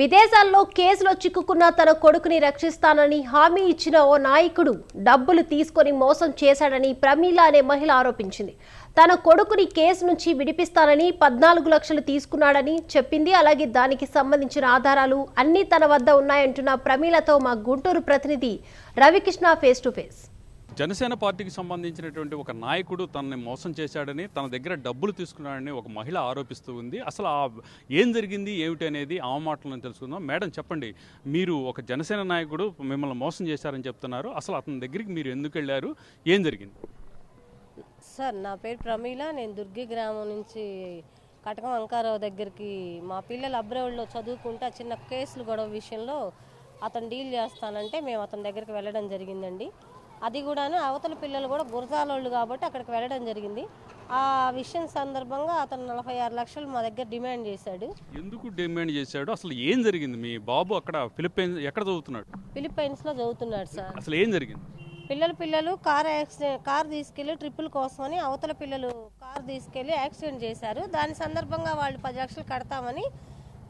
విదేశాల్లో కేసులో చిక్కుకున్న తన కొడుకుని రక్షిస్తానని హామీ ఇచ్చిన ఓ నాయకుడు డబ్బులు తీసుకొని మోసం చేశాడని ప్రమీల అనే మహిళ ఆరోపించింది. తన కొడుకుని కేసు నుంచి విడిపిస్తానని పద్నాలుగు లక్షలు తీసుకున్నాడని చెప్పింది. అలాగే దానికి సంబంధించిన ఆధారాలు అన్నీ తన వద్ద ఉన్నాయంటున్న ప్రమీలతో మా గుంటూరు ప్రతినిధి Ravikrishna face to face Janasena పార్టీకి సంబంధించినటువంటి ఒక నాయకుడు తనని మోసం చేశాడని తన దగ్గర డబ్బులు తీసుకున్నాడని ఒక మహిళ ఆరోపిస్తూ ఉంది. అసలు ఆ ఏం జరిగింది ఏమిటి అనేది ఆ మాటలను తెలుసుకుందాం. మేడం చెప్పండి. మీరు ఒక జనసేన నాయకుడు మిమ్మల్ని మోసం చేశారని చెప్తున్నారు. అసలు అతని దగ్గరికి మీరు ఎందుకు వెళ్ళారు? ఏం జరిగింది? సార్ నా పేరు ప్రమీల. నేను దుర్గి గ్రామం నుంచి కటకం అంకారావు దగ్గరికి మా పిల్లలు అబ్రౌడ్లో చదువుకుంటే చిన్న కేసులు గొడవ విషయంలో అతను డీల్ చేస్తానంటే మేము అతని దగ్గరికి వెళ్ళడం జరిగిందండి. అది కూడాను అవతల పిల్లలు కూడా గురజాలోళ్ళు కాబట్టి అక్కడికి వెళ్ళడం జరిగింది. ఆ విషయం సందర్భంగా అతను నలభై ఆరు లక్షలు మా దగ్గర డిమాండ్ చేశాడు. ఎందుకు డిమాండ్ చేశాడు? అసలు ఏం జరిగింది? మీ బాబు అక్కడ ఫిలిప్పైన్స్ ఎక్కడ చదువుతున్నాడు? ఫిలిప్పైన్స్లో చదువుతున్నాడు సార్. అసలు ఏం జరిగింది? పిల్లలు పిల్లలు కార్ యాక్సిడెంట్ కార్ తీసుకెళ్ళి ట్రిప్పుల కోసమని అవతల పిల్లలు కార్ తీసుకెళ్ళి యాక్సిడెంట్ చేశారు. దాని సందర్భంగా వాళ్ళు పది లక్షలు కడతామని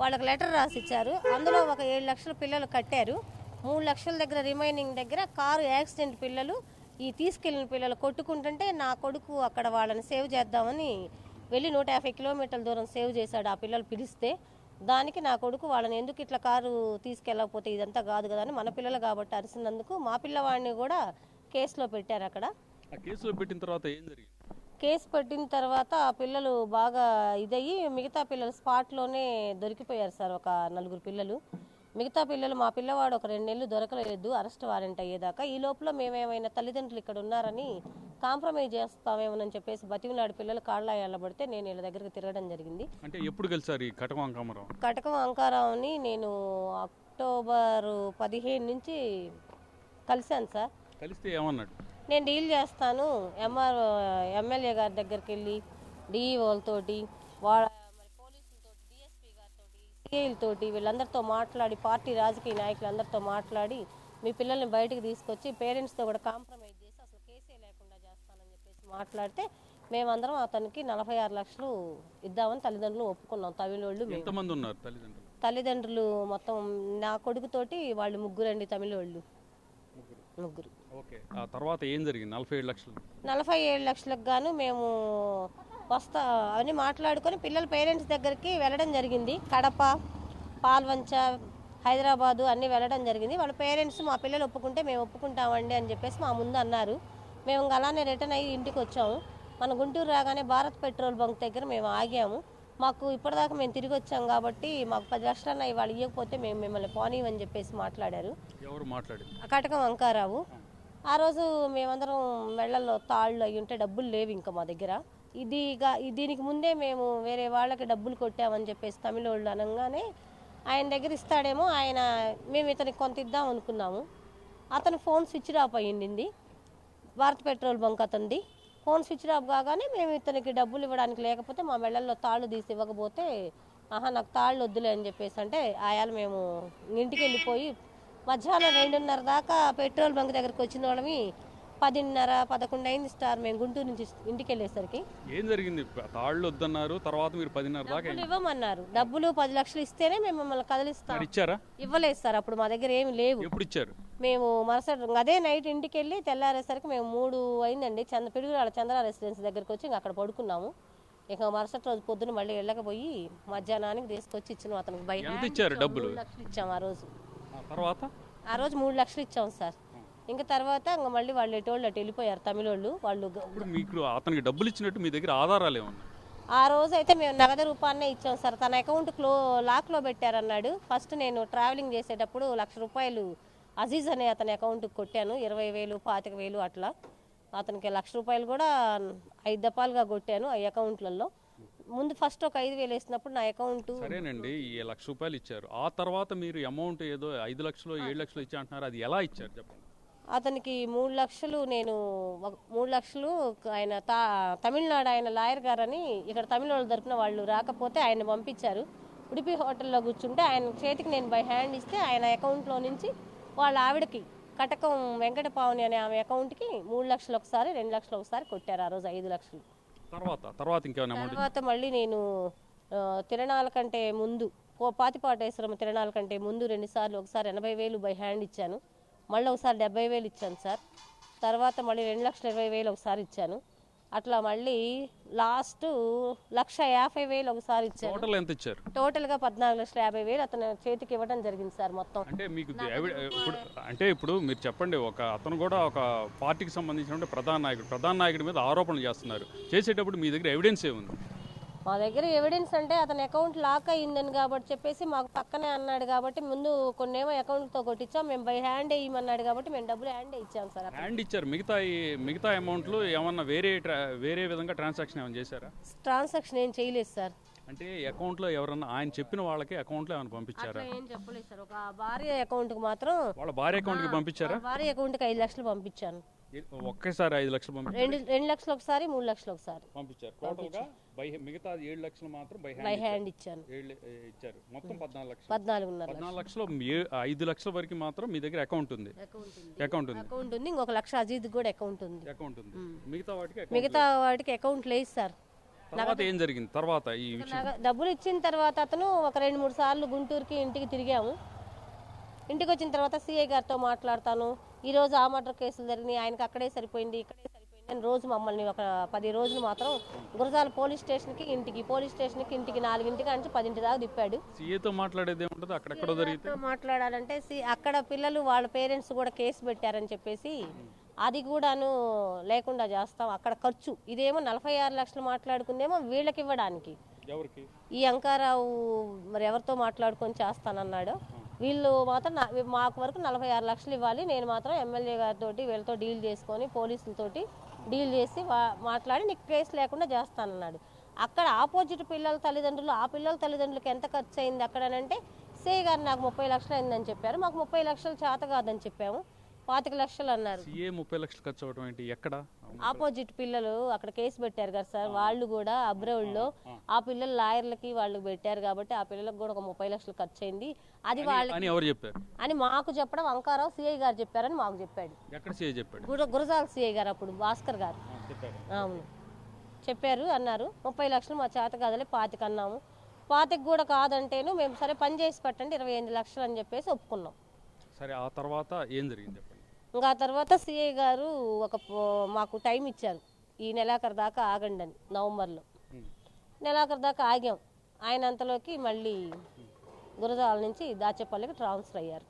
వాళ్ళకి లెటర్ రాసి ఇచ్చారు అందులో ఒక ఏడు లక్షలు పిల్లలు కట్టారు. మూడు లక్షల దగ్గర రిమైనింగ్ దగ్గర కారు యాక్సిడెంట్ పిల్లలు ఈ తీసుకెళ్ళిన పిల్లలు కొట్టుకుంటుంటే నా కొడుకు అక్కడ వాళ్ళని సేవ్ చేద్దామని వెళ్ళి నూట యాభై కిలోమీటర్ల దూరం సేవ్ చేశాడు ఆ పిల్లలు పిలిస్తే. దానికి నా కొడుకు వాళ్ళని ఎందుకు ఇట్లా కారు తీసుకెళ్ళకపోతే ఇదంతా కాదు కదా అని మన పిల్లలు కాబట్టి అరిసినందుకు మా పిల్లవాడిని కూడా కేసులో పెట్టారు అక్కడ. కేసులో పెట్టిన తర్వాత ఏం జరిగింది? కేసు పెట్టిన తర్వాత ఆ పిల్లలు బాగా ఇదయ్యి మిగతా పిల్లలు స్పాట్లోనే దొరికిపోయారు సార్ ఒక నలుగురు పిల్లలు. మిగతా పిల్లలు మా పిల్లవాడు ఒక రెండు నెలలు దొరకలేదు అరెస్ట్ వారెంట్ అయ్యేదాకా. ఈ లోపల మేమేమైనా తల్లిదండ్రులు ఇక్కడ ఉన్నారని కాంప్రమైజ్ చేస్తామేమోనని చెప్పేసి బతిమిలాడి పిల్లలు కాళ్ళ ఎళ్ళబడితే నేను వీళ్ళ దగ్గరికి తిరగడం జరిగింది. అంటే ఎప్పుడు కలిసారు ఈ కటకం కటకం అంకారావుని నేను అక్టోబర్ పదిహేను నుంచి కలిశాను సార్. కలిస్తే ఏమన్నాడు? నేను డీల్ చేస్తాను. ఎంఆర్ ఎమ్మెల్యే గారి దగ్గరికి వెళ్ళి డిఈఓలతోటి వాళ్ళ మరి పోలీసులతోటి డిఎస్పీ గారితో సిఐలతోటి వీళ్ళందరితో మాట్లాడి పార్టీ రాజకీయ నాయకులందరితో మాట్లాడి మీ పిల్లల్ని బయటికి తీసుకొచ్చి పేరెంట్స్తో కూడా కాంప్రమైజ్ చేసి అసలు కేసే లేకుండా చేస్తానని చెప్పేసి మాట్లాడితే మేమందరం అతనికి నలభై ఆరు లక్షలు ఇద్దామని తల్లిదండ్రులు ఒప్పుకున్నాం. తమిళోళ్ళు ఎంతమంది ఉన్నారు తల్లిదండ్రులు? తల్లిదండ్రులు మొత్తం నా కొడుకుతోటి వాళ్ళు ముగ్గురండి తమిళోళ్ళు. ముగ్గురు. ఓకే. ఆ తర్వాత ఏం జరిగింది? నలభై ఏడు లక్షలు. నలభై ఏడు లక్షలకు గాను మేము వస్తా అని మాట్లాడుకొని పిల్లల పేరెంట్స్ దగ్గరికి వెళ్ళడం జరిగింది. కడప పాల్వంచ హైదరాబాదు అన్నీ వెళ్ళడం జరిగింది. వాళ్ళ పేరెంట్స్ మా పిల్లలు ఒప్పుకుంటే మేము ఒప్పుకుంటామండి అని చెప్పేసి మా ముందు అన్నారు. మేము ఇంక అలానే రిటర్న్ అయ్యి ఇంటికి వచ్చాము. మన గుంటూరు రాగానే భారత్ పెట్రోల్ బంక్ దగ్గర మేము ఆగాము. మాకు ఇప్పటిదాకా మేము తిరిగి వచ్చాం కాబట్టి మాకు పది లక్షలన్నా ఇవాళ ఇవ్వకపోతే మేము మిమ్మల్ని పోనీవని చెప్పేసి మాట్లాడారు. ఎవరు మాట్లాడింది? కటకం అంకారావు ఆ రోజు మేమందరం మెళ్ళల్లో తాళ్ళు అయి ఉంటే డబ్బులు లేవు ఇంకా మా దగ్గర. ఇది ఇక దీనికి ముందే మేము వేరే వాళ్ళకి డబ్బులు కొట్టామని చెప్పేసి తమిళోళ్ళు అనగానే ఆయన దగ్గర ఇస్తాడేమో ఆయన మేము ఇతనికి కొంత ఇద్దాం అనుకున్నాము. అతను ఫోన్ స్విచ్ ఆఫ్ అయ్యింది. భారత్ పెట్రోల్ బంక్ అతనిది. ఫోన్ స్విచ్ ఆఫ్ కాగానే మేము ఇతనికి డబ్బులు ఇవ్వడానికి లేకపోతే మా మెళ్ళల్లో తాళ్ళు తీసి ఇవ్వకపోతే ఆహా నాకు తాళ్ళు వద్దులే అని చెప్పేసి అంటే ఆయాలు మేము ఇంటికి వెళ్ళిపోయి మధ్యాహ్నం రెండున్నర దాకా పెట్రోల్ బంక్ దగ్గరికి వచ్చిన వాళ్ళమి పదిన్నర పదకొండు అయింది స్టార్. మేము గుంటూరు నుంచి ఇంటికి వెళ్ళేసరికి ఏం జరిగింది? తాళ్ళు వద్దన్నారు తర్వాత మీరు పదిన్నర దాకా డబ్బులు ఇవ్వమన్నారు. డబ్బులు పది లక్షలు ఇస్తేనే మేము మిమ్మల్ని కదిలిస్తాం. ఇచ్చారా? ఇవ్వలేదు సార్ అప్పుడు మా దగ్గర ఏమి లేవు. ఎప్పుడు ఇచ్చారు? మేము మరుసటి అదే నైట్ ఇంటికి వెళ్ళి తెల్లారేసరికి మేము మూడు అయిందండి. చంద పిడుగురాళ్ళ చంద్ర రెసిడెన్స్ దగ్గరికి వచ్చి ఇంక అక్కడ పడుకున్నాము. ఇక మరుసటి రోజు పొద్దున మళ్ళీ వెళ్ళకపోయి మధ్యాహ్నానికి తీసుకొచ్చి ఇచ్చిన అతనికి బయట ఇచ్చారు డబ్బులు? లక్షలు ఇచ్చాం ఆ రోజు. తర్వాత? ఆ రోజు మూడు లక్షలు ఇచ్చాం సార్. ఇంకా తర్వాత ఇంకా మళ్ళీ వాళ్ళు ఎటోళ్ళు అటు వెళ్ళిపోయారు తమిళోళ్ళు. వాళ్ళు ఇప్పుడు మీకు అతనికి డబ్బులు ఇచ్చినట్టు మీ దగ్గర ఆధారాలు ఏమన్నా ఆ రోజు అయితే మేము నగదు రూపాన్నే ఇచ్చాం సార్. తన అకౌంట్ క్లో లాక్లో పెట్టారన్నాడు. ఫస్ట్ నేను ట్రావెలింగ్ చేసేటప్పుడు లక్ష రూపాయలు అజీజ్ అనే అతని అకౌంట్కి కొట్టాను. ఇరవై వేలు పాతిక వేలు అట్లా. అతనికి లక్ష రూపాయలు కూడా ఐదు దపాలుగా కొట్టాను ఆ అకౌంట్లలో ముందు ఫస్ట్ ఒక ఐదు వేలు వేసినప్పుడు నా అకౌంట్ సరేనండి ఈ లక్ష రూపాయలు ఇచ్చారు. ఆ తర్వాత మీరు అమౌంట్ ఏదో ఐదు లక్షలు ఏడు లక్షలు ఇచ్చా అంటున్నారు. అది ఎలా ఇచ్చారు? చెప్పండి. అతనికి మూడు లక్షలు నేను మూడు లక్షలు ఆయన తా తమిళనాడు ఆయన లాయర్ గారని ఇక్కడ తమిళ వాళ్ళు తరపున వాళ్ళు రాకపోతే ఆయన పంపించారు. ఉడిపి హోటల్లో కూర్చుంటే ఆయన చేతికి నేను బై హ్యాండ్ ఇస్తే ఆయన అకౌంట్లో నుంచి వాళ్ళ ఆవిడకి కటకం వెంకట పావని అనే ఆమె అకౌంట్కి మూడు లక్షలు ఒకసారి రెండు లక్షలు ఒకసారి కొట్టారు ఆ రోజు ఐదు లక్షలు. తర్వాత తర్వాత తర్వాత మళ్ళీ నేను తిరణాల కంటే ముందు పాతిపాటేశ్వరం తిరణాల కంటే ముందు రెండుసార్లు ఒకసారి ఎనభై వేలు బై హ్యాండ్ ఇచ్చాను. మళ్ళీ ఒకసారి డెబ్బై వేలు ఇచ్చాను సార్. తర్వాత మళ్ళీ రెండు లక్షల ఇరవై వేలు ఒకసారి ఇచ్చాను. అట్లా మళ్ళీ లాస్ట్ లక్ష యాభై వేలు ఒకసారి ఇచ్చాను. టోటల్ ఎంత ఇచ్చారు? టోటల్గా పద్నాలుగు లక్షల యాభై వేలు అతను చేతికి ఇవ్వడం జరిగింది సార్ మొత్తం. అంటే మీకు ఇప్పుడు అంటే ఇప్పుడు మీరు చెప్పండి ఒక అతను కూడా ఒక పార్టీకి సంబంధించిన ప్రధాన నాయకుడు ప్రధాన నాయకుడి మీద ఆరోపణలు చేస్తున్నారు. చేసేటప్పుడు మీ దగ్గర ఎవిడెన్స్ ఏముంది మా దగ్గర ఎవిడెన్స్ అంటే అతని అకౌంట్ లాక్ అయ్యిందని కాబట్టి చెప్పేసి మాకు పక్కనే అన్నాడు కాబట్టి ముందు కొన్నేమో అకౌంట్తో కొట్టించాం. మేము బై హ్యాండ్ వేయమన్నాడు కాబట్టి మేము డబ్బులు హ్యాండ్ ఇచ్చాం సార్. హ్యాండ్ ఇచ్చారు. మిగతా మిగతా అమౌంట్లు ఏమన్నా వేరే వేరే విధంగా ట్రాన్సాక్షన్ ఏమైనా చేశారా? ట్రాన్సాక్షన్ ఏం చేయలేదు సార్. అంటే అకౌంట్లో ఎవరన్నా ఆయన చెప్పిన వాళ్ళకి అకౌంట్లో ఏమైనా పంపించారా? ఏం చెప్పలేదు సార్. ఒక భార్య అకౌంట్కి మాత్రం వాళ్ళ భార్య అకౌంట్కి పంపించారా? ఆ భార్య అకౌంట్కి ఐదు లక్షలు పంపించాను. ఒకేసారి ఐదు లక్షలు పంపించారు రెండు రెండు లక్షలు ఒకసారి మూడు లక్షలు ఒకసారి. పంపించారు. టోటల్గా బై మిగతా ఏడు లక్షలు మాత్రం బై బై హ్యాండ్ ఇచ్చాను. ఏళ్ళు ఏ, ఇచ్చారు. మొత్తం పద్నాలుగు లక్షలు. పద్నాలుగున్నర పద్నాలుగు లక్షలు ఐదు లక్షల వరకు మాత్రం మీ దగ్గర అకౌంట్ ఉంది. అకౌంట్ ఉంది. అకౌంట్ ఉంది. ఇంకొక లక్ష అజీద్ కూడా అకౌంట్ ఉంది. అకౌంట్ ఉంది. మిగతా వాటికి మిగతా వాటికి అకౌంట్ లేదు సార్. తర్వాత ఏం జరిగింది? తర్వాత ఈ డబ్బులు ఇచ్చిన తర్వాత అతను ఒక రెండు మూడు సార్లు గుంటూరుకి ఇంటికి తిరిగాము. ఇంటికి వచ్చిన తర్వాత సిఐ గారితో మాట్లాడతాను. ఈ రోజు ఆ మర్డర్ కేసులు జరిగినాయి ఆయనకి అక్కడే సరిపోయింది ఇక్కడే సరిపోయింది అని రోజు మమ్మల్ని ఒక పది రోజులు మాత్రం గురజాల పోలీస్ స్టేషన్కి ఇంటికి పోలీస్ స్టేషన్కి ఇంటికి నాలుగింటికి అంటే పదింటి దాకా తిప్పాడు. సీఏతో మాట్లాడేది ఏముంటుంది? అక్కడెక్కడో జరిగితే? మాట్లాడాలంటే సి- అక్కడ పిల్లలు వాళ్ళ పేరెంట్స్ కూడా కేసు పెట్టారని చెప్పేసి అది కూడాను లేకుండా చేస్తాం. అక్కడ ఖర్చు. ఇదేమో నలభై ఆరు లక్షలు మాట్లాడుకుందేమో వీళ్ళకి ఇవ్వడానికి. ఈ అంకారావు మరి ఎవరితో మాట్లాడుకొని చేస్తానన్నాడు? వీళ్ళు మాత్రం మాకు వరకు నలభై ఆరు లక్షలు ఇవ్వాలి. నేను మాత్రం ఎమ్మెల్యే గారితో వీళ్ళతో డీల్ చేసుకొని పోలీసులతోటి డీల్ చేసి మాట్లాడి నీకు కేసు లేకుండా చేస్తానన్నాడు. అక్కడ ఆపోజిట్ పిల్లల తల్లిదండ్రులు ఆ పిల్లల తల్లిదండ్రులకు ఎంత ఖర్చు అయింది అక్కడనంటే సే గారు నాకు ముప్పై లక్షలు అయిందని చెప్పారు. మాకు ముప్పై లక్షలు చేత కాదని చెప్పాము. పాతిక లక్షలు అన్నారు. ఏ ముప్పై లక్షలు ఖర్చు అవడం ఏంటి? ఎక్కడ? ఆపోజిట్ పిల్లలు అక్కడ కేసు పెట్టారు కదా సార్ వాళ్ళు కూడా అబ్రౌడ్లో ఆ పిల్లలు లాయర్లకి వాళ్ళు పెట్టారు కాబట్టి ఆ పిల్లలకు కూడా ఒక ముప్పై లక్షలు ఖర్చు అయింది అది వాళ్ళకి ఎవరు చెప్పారు? అని మాకు చెప్పడం అంకారావు సిఐ గారు చెప్పారని మాకు చెప్పాడు. ఎక్కడ సీఏ చెప్పాడు? గుర గురజాల సిఐ గారు అప్పుడు భాస్కర్ గారు. అవును. చెప్పారు అన్నారు. ముప్పై లక్షలు మా చేత కాదలే పాతిక అన్నాము. పాతిక కూడా కాదంటేను మేము సరే పని చేసి పెట్టండి ఇరవై ఎనిమిది లక్షలు అని చెప్పేసి ఒప్పుకున్నాం. సరే ఆ తర్వాత ఏం జరిగింది చెప్పండి ఇంకా ఆ తర్వాత సిఐ గారు ఒక మాకు టైం ఇచ్చారు. ఈ నెలాఖరు దాకా ఆగండి అని నవంబర్లో. నెలాఖరు దాకా ఆగాం. ఆయన అంతలోకి మళ్ళీ గురజాల నుంచి దాచేపల్లికి ట్రాన్స్ఫర్ అయ్యారు.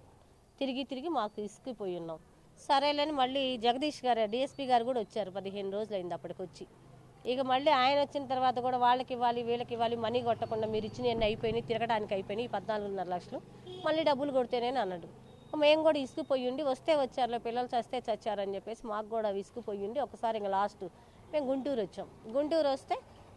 తిరిగి తిరిగి మాకు ఇసుకిపోయి ఉన్నాం. సరేలేని మళ్ళీ జగదీష్ గారు డిఎస్పీ గారు కూడా వచ్చారు. పదిహేను రోజులు అయింది అప్పటికి వచ్చి ఇక మళ్ళీ ఆయన వచ్చిన తర్వాత కూడా వాళ్ళకి ఇవ్వాలి వీళ్ళకి ఇవ్వాలి మనీ కొట్టకుండా మీరు ఇచ్చినవన్నీ అయిపోయినాయి తిరగడానికి అయిపోయినాయి ఈ పద్నాలుగున్నర లక్షలు. మళ్ళీ డబ్బులు కొడితేనే అన్నాడు. మేము కూడా ఇసుకుపోయి ఉండి వస్తే వచ్చారులే పిల్లలు చస్తే చచ్చారని చెప్పేసి మాకు కూడా విసుకుపోయి ఉండి ఒకసారి ఇంకా లాస్ట్ మేము గుంటూరు వచ్చాం. గుంటూరు వస్తే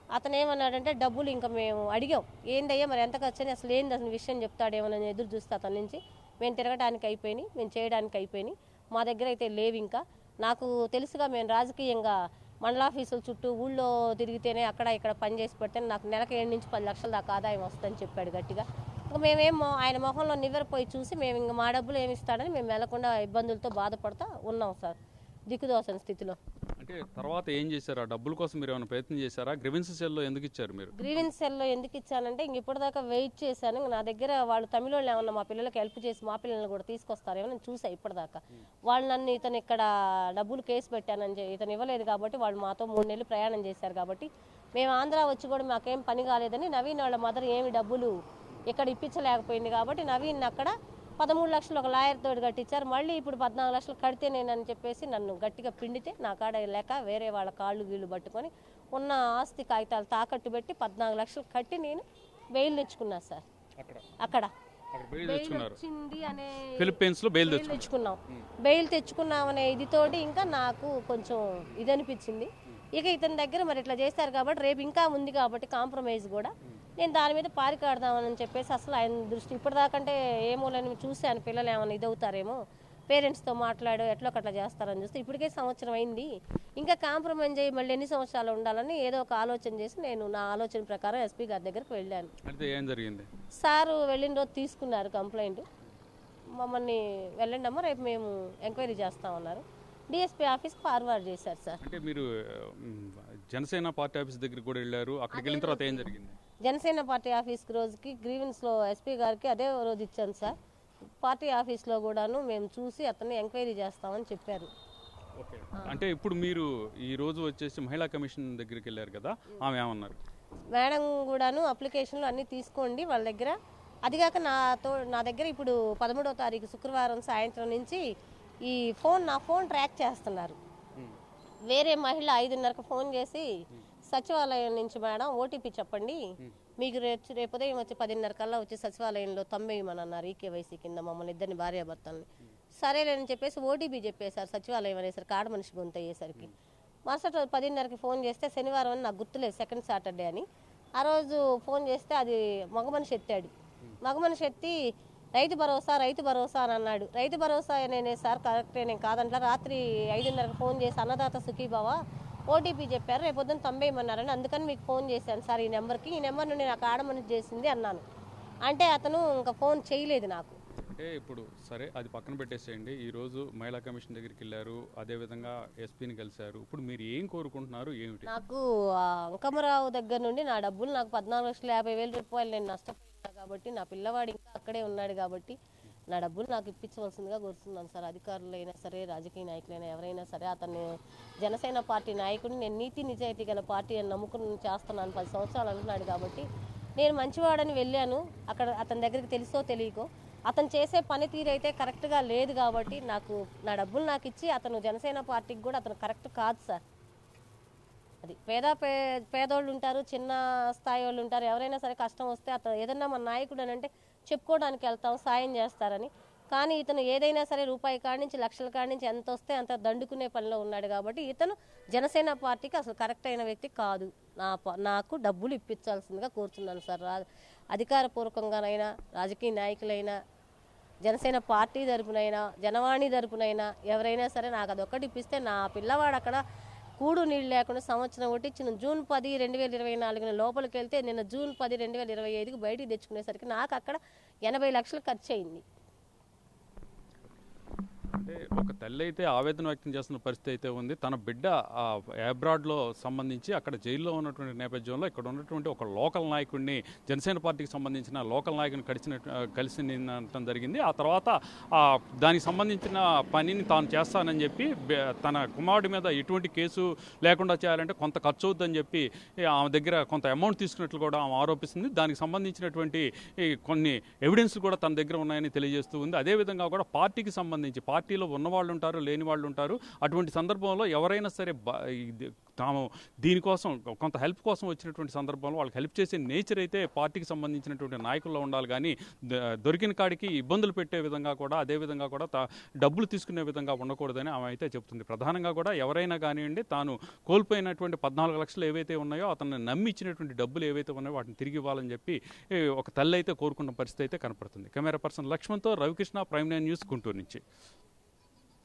అతను ఏమన్నాడంటే డబ్బులు ఇంకా మేము అడిగాం. ఏందయ్యా మరి ఎంత ఖర్చు అని అసలు ఏంది అసలు విషయం చెప్తాడేమోనని ఎదురు చూస్తే అతని నుంచి. మేము తిరగడానికి అయిపోయినాయి మేము చేయడానికి అయిపోయినాయి. మా దగ్గర అయితే లేవు ఇంకా. నాకు తెలుసుగా మేము రాజకీయంగా మండలాఫీసుల చుట్టూ ఊళ్ళో తిరిగితేనే అక్కడ ఇక్కడ పని చేసి పెడితే నాకు నెలకు ఏడు నుంచి పది లక్షల దాకా ఆదాయం వస్తుందని చెప్పాడు గట్టిగా. ఇంకా మేమేమో ఆయన మొహంలో నివ్వెరపోయి చూసి మేము ఇంక మా డబ్బులు ఏమి ఇస్తాడని మేము వెళ్ళకుండా ఇబ్బందులతో బాధపడతా ఉన్నాం సార్ దిక్కుదోసని స్థితిలో. అంటే తర్వాత ఏం చేశారు? ఆ డబ్బుల కోసం మీరు ఏమైనా ప్రయత్నం చేశారా? గ్రివెన్స్ సెల్లో ఎందుకు ఇచ్చారు మీరు? గ్రీవెన్స్ సెల్లో ఎందుకు ఇచ్చానంటే ఇంక ఇప్పటిదాకా వెయిట్ చేశాను. ఇంక నా దగ్గర వాళ్ళు తమిళ వాళ్ళు ఏమన్నా మా పిల్లలకి హెల్ప్ చేసి మా పిల్లల్ని కూడా తీసుకొస్తారేమో నేను చూసా ఇప్పటిదాకా. వాళ్ళు నన్ను ఇతను ఇక్కడ డబ్బులు కేసు పెట్టానని ఇతను ఇవ్వలేదు కాబట్టి వాళ్ళు మాతో మూడు నెలలు ప్రయాణం చేశారు కాబట్టి మేము ఆంధ్ర వచ్చి కూడా మాకేం పని కాలేదని నవీన్ వాళ్ళ మదర్ ఏమి డబ్బులు ఇక్కడ ఇప్పించలేకపోయింది కాబట్టి నవీన్ అక్కడ పదమూడు లక్షలు ఒక లాయర్ తోటి కట్టించారు. మళ్ళీ ఇప్పుడు పద్నాలుగు లక్షలు కడితే నేనని చెప్పేసి నన్ను గట్టిగా పిండితే నా కాడ లేక వేరే వాళ్ళ కాళ్ళు గీళ్ళు పట్టుకొని ఉన్న ఆస్తి కాగితాలు తాకట్టు పెట్టి పద్నాలుగు లక్షలు కట్టి నేను బెయిల్ తెచ్చుకున్నా సార్. అక్కడ. ఫిలిప్పీన్స్లో బెయిల్ తెచ్చుకున్నాం. బెయిల్ తెచ్చుకున్నాం అనే ఇదితోటి ఇంకా నాకు కొంచెం ఇది అనిపించింది ఇక ఇతని దగ్గర మరి ఇట్లా చేశారు కాబట్టి రేపు ఇంకా ఉంది కాబట్టి కాంప్రమైజ్ కూడా. నేను దాని మీద పారికాడదామని చెప్పేసి అసలు ఆయన దృష్టి ఇప్పటిదాకంటే ఏమో లేని చూశాను పిల్లలు ఏమైనా ఇదవుతారేమో పేరెంట్స్తో మాట్లాడు ఎట్లా అట్లా చేస్తారని చూస్తే ఇప్పటికే సంవత్సరం అయింది. ఇంకా కాంప్రమైజ్ అయ్యి మళ్ళీ ఎన్ని సంవత్సరాలు ఉండాలని ఏదో ఒక ఆలోచన చేసి నేను నా ఆలోచన ప్రకారం ఎస్పీ గారి దగ్గరికి వెళ్ళాను. ఏం జరిగింది? సారు వెళ్ళిన రోజు తీసుకున్నారు కంప్లైంట్. మమ్మల్ని వెళ్ళండి అమ్మ రేపు మేము ఎంక్వైరీ చేస్తామన్నారు. డిఎస్పీ ఆఫీస్కి ఫార్వర్డ్ చేశారు సార్. అంటే మీరు జనసేన పార్టీ ఆఫీస్ దగ్గరికి కూడా వెళ్ళారు. అక్కడికి వెళ్ళిన తర్వాత ఏం జరిగింది? జనసేన పార్టీ ఆఫీస్కి రోజుకి గ్రీవెన్స్లో ఎస్పీ గారికి అదే రోజు ఇచ్చాను సార్. పార్టీ ఆఫీస్లో కూడాను మేము చూసి అతన్ని ఎంక్వైరీ చేస్తామని చెప్పారు. అంటే ఇప్పుడు మీరు ఈ రోజు వచ్చేసి మహిళా కమిషన్ దగ్గరికి వెళ్ళారు కదా ఆమె ఏమన్నారు? మేడం కూడాను అప్లికేషన్లు అన్నీ తీసుకోండి వాళ్ళ దగ్గర. అదిగాక నాతో నా దగ్గర ఇప్పుడు పదమూడవ తారీఖు శుక్రవారం సాయంత్రం నుంచి ఈ ఫోన్ నా ఫోన్ ట్రాక్ చేస్తున్నారు. వేరే మహిళ ఐదున్నరకు ఫోన్ చేసి సచివాలయం నుంచి మేడం ఓటీపీ చెప్పండి. మీకు రేపు రేపు ఉదయం వచ్చి పదిన్నర కల్లా వచ్చి సచివాలయంలో తొంభైమని అన్నారు ఈకేవైసీ కింద మమ్మల్ని ఇద్దరిని భార్యాభర్తల్ని. సరేలేని చెప్పేసి ఓటీపీ చెప్పేశారు సచివాలయం అనేసరికి కాడ మనిషి గొంత అయ్యేసరికి. మరుసటి రోజు పదిన్నరకి ఫోన్ చేస్తే శనివారం అని నాకు గుర్తులేదు సెకండ్ సాటర్డే అని. ఆ రోజు ఫోన్ చేస్తే అది మగ మనిషి ఎత్తాడు. మగ మనిషి ఎత్తి రైతు భరోసా రైతు భరోసా అని అన్నాడు. రైతు భరోసా నేనే సార్ కరెక్టే నేను కాదంట్లా రాత్రి ఐదున్నరకు ఫోన్ చేసి అన్నదాత సుఖీభావ ఓటీపీ చెప్పారు రేపు పొద్దున్న తొంభై ఇమ్మన్నారని అందుకని మీకు ఫోన్ చేశాను సార్ ఈ నెంబర్కి. ఈ నెంబర్ నుండి నాకు ఆడమని చేసింది అన్నాను. అంటే అతను ఇంకా ఫోన్ చేయలేదు నాకు. అంటే ఇప్పుడు సరే అది పక్కన పెట్టేసేయండి. ఈ రోజు మహిళా కమిషన్ దగ్గరికి వెళ్ళారు అదేవిధంగా ఎస్పీని కలిశారు. ఇప్పుడు మీరు ఏం కోరుకుంటున్నారు ఏమిటి? నాకు అంకమరావు దగ్గర నుండి నా డబ్బులు నాకు పద్నాలుగు లక్షల యాభై వేల రూపాయలు నేను నష్టపోయినా కాబట్టి నా పిల్లవాడు ఇంకా అక్కడే ఉన్నాడు కాబట్టి నా డబ్బులు నాకు ఇప్పించవలసిందిగా కోరుతున్నాను సార్. అధికారులైనా సరే రాజకీయ నాయకులైనా ఎవరైనా సరే అతన్ని జనసేన పార్టీ నాయకుడిని నేను నీతి నిజాయితీ గల పార్టీ అని నమ్ముకుని చేస్తున్నాను. పది సంవత్సరాలు అంటున్నాడు కాబట్టి నేను మంచివాడని వెళ్ళాను. అక్కడ అతని దగ్గరికి తెలుసో తెలియకో అతను చేసే పనితీరు అయితే కరెక్ట్గా లేదు కాబట్టి నాకు నా డబ్బులు నాకు ఇచ్చి అతను జనసేన పార్టీకి కూడా అతను కరెక్ట్ కాదు సార్. అది పేద పే పేదోళ్ళు ఉంటారు చిన్న స్థాయి వాళ్ళు ఉంటారు. ఎవరైనా సరే కష్టం వస్తే అతను ఏదన్నా మన నాయకుడు అని అంటే చెప్పుకోవడానికి వెళ్తాం సాయం చేస్తారని. కానీ ఇతను ఏదైనా సరే రూపాయి కాడి నుంచి లక్షల కాడి నుంచి ఎంత వస్తే అంత దండుకునే పనిలో ఉన్నాడు కాబట్టి ఇతను జనసేన పార్టీకి అసలు కరెక్ట్ అయిన వ్యక్తి కాదు. నా ప- నాకు డబ్బులు ఇప్పించాల్సిందిగా కోరుతున్నాను సార్. అధికారపూర్వకంగానైనా రాజకీయ నాయకులైనా జనసేన పార్టీ తరపునైనా జనవాణి తరపునైనా ఎవరైనా సరే నాకు అదొక్కటి ఇప్పిస్తే నా పిల్లవాడు అక్కడ కూడు నీళ్ళు లేకుండా సంవత్సరం ఇచ్చిన జూన్ పది రెండు వేల ఇరవై నాలుగున లోపలికి వెళ్తే నిన్న జూన్ పది రెండు వేల ఇరవై ఐదుకి బయటికి తెచ్చుకునేసరికి నాకు అక్కడ ఎనభై లక్షలు ఖర్చు అయింది అంటే ఒక తల్లి అయితే ఆవేదన వ్యక్తం చేస్తున్న పరిస్థితి అయితే ఉంది. తన బిడ్డ అబ్రాడ్లో సంబంధించి అక్కడ జైల్లో ఉన్నటువంటి నేపథ్యంలో ఇక్కడ ఉన్నటువంటి ఒక లోకల్ నాయకుడిని జనసేన పార్టీకి సంబంధించిన లోకల్ నాయకుని కలిసిన కలిసి నిన్నటం జరిగింది. ఆ తర్వాత దానికి సంబంధించిన పనిని తాను చేస్తానని చెప్పి తన కుమారుడి మీద ఎటువంటి కేసు లేకుండా చేయాలంటే కొంత ఖర్చు అవుతుందని చెప్పి ఆమె దగ్గర కొంత అమౌంట్ తీసుకున్నట్లు కూడా ఆమె ఆరోపిస్తుంది. దానికి సంబంధించినటువంటి ఈ కొన్ని ఎవిడెన్స్ కూడా తన దగ్గర ఉన్నాయని తెలియజేస్తూ ఉంది. అదేవిధంగా కూడా పార్టీకి సంబంధించి పార్టీ పార్టీలో ఉన్నవాళ్ళు ఉంటారు లేని వాళ్ళు ఉంటారు అటువంటి సందర్భంలో ఎవరైనా సరే తాము దీనికోసం కొంత హెల్ప్ కోసం వచ్చినటువంటి సందర్భంలో వాళ్ళకి హెల్ప్ చేసే నేచర్ అయితే పార్టీకి సంబంధించినటువంటి నాయకుల్లో ఉండాలి. కానీ దొరికిన కాడికి ఇబ్బందులు పెట్టే విధంగా కూడా అదే విధంగా కూడా తా- డబ్బులు తీసుకునే విధంగా ఉండకూడదని ఆమె అయితే చెప్తుంది ప్రధానంగా కూడా ఎవరైనా కానివ్వండి తాను కోల్పోయినటువంటి పద్నాలుగు లక్షలు ఏవైతే ఉన్నాయో అతన్ని నమ్మిచ్చినటువంటి డబ్బులు ఏవైతే ఉన్నాయో వాటిని తిరిగి ఇవ్వాలని చెప్పి ఒక తల్లి అయితే కోరుకున్న పరిస్థితి అయితే కనపడుతుంది. Camera person లక్ష్మణ్తో Ravikrishna prime nine news Guntur నుంచి.